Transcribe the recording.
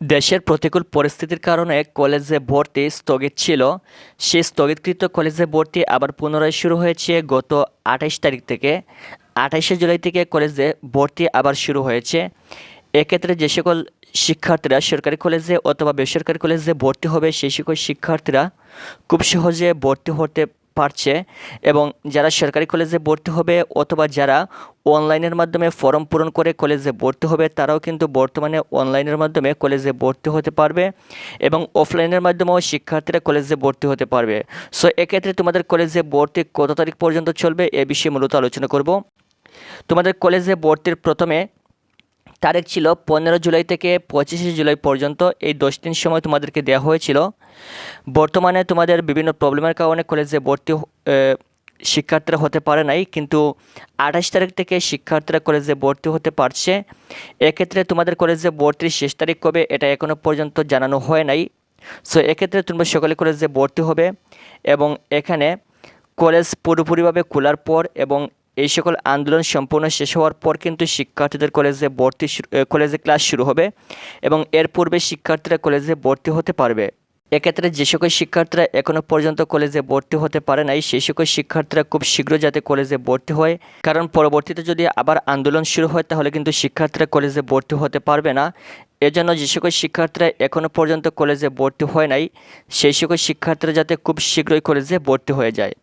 দেশের প্রতিকূল পরিস্থিতির কারণে কলেজে ভর্তি স্থগিত ছিল। সেই স্থগিতকৃত কলেজে ভর্তি আবার পুনরায় শুরু হয়েছে গত আঠাইশ তারিখ থেকে। আঠাইশে জুলাই থেকে কলেজে ভর্তি আবার শুরু হয়েছে। এক্ষেত্রে যে সকল শিক্ষার্থীরা সরকারি কলেজে অথবা বেসরকারি কলেজে ভর্তি হবে সেই সকল শিক্ষার্থীরা খুব সহজে ভর্তি হতে পারছে এবং যারা সরকারি কলেজে ভর্তি হবে অথবা যারা অনলাইনের মাধ্যমে ফর্ম পূরণ করে কলেজে ভর্তি হবে, তারাও কিন্তু বর্তমানে অনলাইনের মাধ্যমে কলেজে ভর্তি হতে পারবে এবং অফলাইনের মাধ্যমেও শিক্ষার্থীরা কলেজে ভর্তি হতে পারবে। সো এক্ষেত্রে তোমাদের কলেজে ভর্তি কত তারিখ পর্যন্ত চলবে এ বিষয়ে মূলত আলোচনা করব। তোমাদের কলেজে ভর্তির প্রথমে তারিখ ছিল পনেরো জুলাই থেকে পঁচিশে জুলাই পর্যন্ত। এই দশ দিন সময় তোমাদেরকে দেওয়া হয়েছিল। বর্তমানে তোমাদের বিভিন্ন প্রবলেমের কারণে কলেজে ভর্তি শিক্ষার্থীরা হতে পারে নাই, কিন্তু আঠাশ তারিখ থেকে শিক্ষার্থীরা কলেজে ভর্তি হতে পারছে। এক্ষেত্রে তোমাদের কলেজে ভর্তির শেষ তারিখ কবে, এটা এখনও পর্যন্ত জানানো হয় নাই। সো এক্ষেত্রে তোমরা সকালে কলেজে ভর্তি হবে এবং এখানে কলেজ পুরোপুরিভাবে খোলার পর এবং এই সকল আন্দোলন সম্পূর্ণ শেষ হওয়ার পর কিন্তু শিক্ষার্থীদের কলেজে ভর্তি কলেজে ক্লাস শুরু হবে এবং এর পূর্বে শিক্ষার্থীরা কলেজে ভর্তি হতে পারবে। এক্ষেত্রে যে সকল শিক্ষার্থীরা এখনও পর্যন্ত কলেজে ভর্তি হতে পারে নাই সেই সকল শিক্ষার্থীরা খুব শীঘ্র যাতে কলেজে ভর্তি হয়। কারণ পরবর্তীতে যদি আবার আন্দোলন শুরু হয়, তাহলে কিন্তু শিক্ষার্থীরা কলেজে ভর্তি হতে পারবে না। এজন্য যে সকল শিক্ষার্থীরা এখনও পর্যন্ত কলেজে ভর্তি হয় নাই, সেই সকল শিক্ষার্থীরা যাতে খুব শীঘ্রই কলেজে ভর্তি হয়ে যায়।